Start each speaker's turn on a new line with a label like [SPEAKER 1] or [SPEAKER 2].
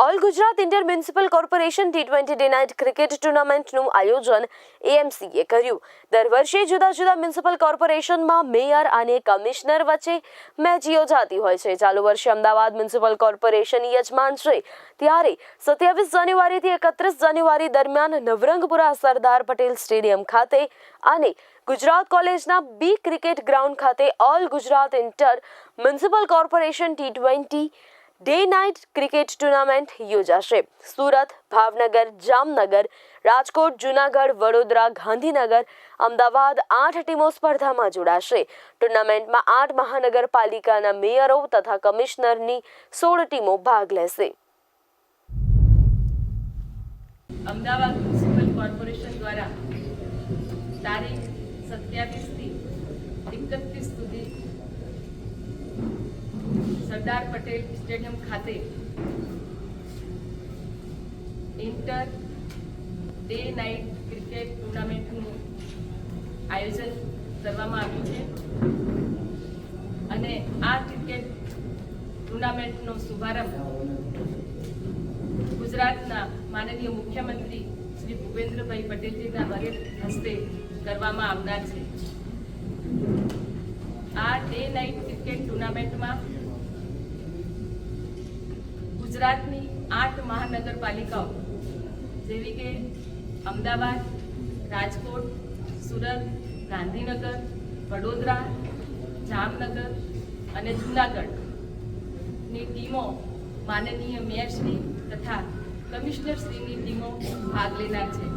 [SPEAKER 1] All Gujarat inter municipal corporation T twenty day night cricket ટુર્નામેન્ટનું આયોજન એએમસીએ કર્યું. દર વર્ષે જુદા જુદા મ્યુનિસિપલ કોર્પોરેશનમાં મેયર અને કમિશનર વચ્ચે મેચ યોજાતી હોય છે. ચાલુ વર્ષે અમદાવાદ મ્યુનિસિપલ કોર્પોરેશન યજમાન છે. ત્યારે સત્યાવીસ જાન્યુઆરીથી એકત્રીસ જાન્યુઆરી દરમિયાન નવરંગપુરા સરદાર પટેલ સ્ટેડિયમ ખાતે અને ગુજરાત કોલેજના બી ક્રિકેટ ગ્રાઉન્ડ ખાતે all Gujarat inter municipal corporation T twenty day night cricket tournament યોજાશે. સુરત, ભાવનગર, જામનગર, રાજકોટ, જૂનાગઢ, વડોદરા, ગાંધીનગર, અમદાવાદ આઠ ટીમો સ્પર્ધામાં જોડાશે. ટુર્નામેન્ટમાં આઠ મહાનગરપાલિકાના મેયરો તથા કમિશનરની સોળ ટીમો ભાગ લેશે.
[SPEAKER 2] અમદાવાદ મ્યુનિસિપલ કોર્પોરેશન દ્વારા તારીખ સત્યાવીસથી એકત્રીસ સુધી સરદાર પટેલ સ્ટેડિયમ ખાતે ઇન્ટર ડે નાઇટ ક્રિકેટ ટુર્નામેન્ટનું આયોજન કરવામાં આવ્યું છે. અને આ ક્રિકેટ ટુર્નામેન્ટનો શુભારંભ ગુજરાતના માનનીય મુખ્યમંત્રી શ્રી ભૂપેન્દ્રભાઈ પટેલજીના વરે હસ્તે કરવામાં આવનાર છે. આ ડે નાઇટ ક્રિકેટ ટુર્નામેન્ટમાં ગુજરાતની આઠ મહાનગરપાલિકાઓ, જેવી કે અમદાવાદ, રાજકોટ, સુરત, ગાંધીનગર, વડોદરા, જામનગર અને જૂનાગઢની ટીમો માનનીય મેયરશ્રી તથા કમિશનરશ્રીની ટીમો ભાગ લેનાર છે.